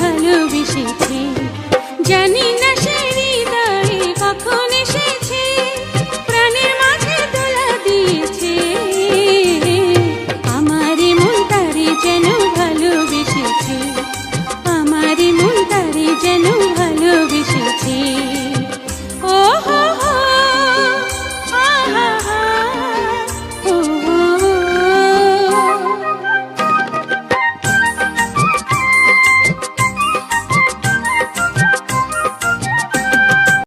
ভালোবেসেছে। জানি না সে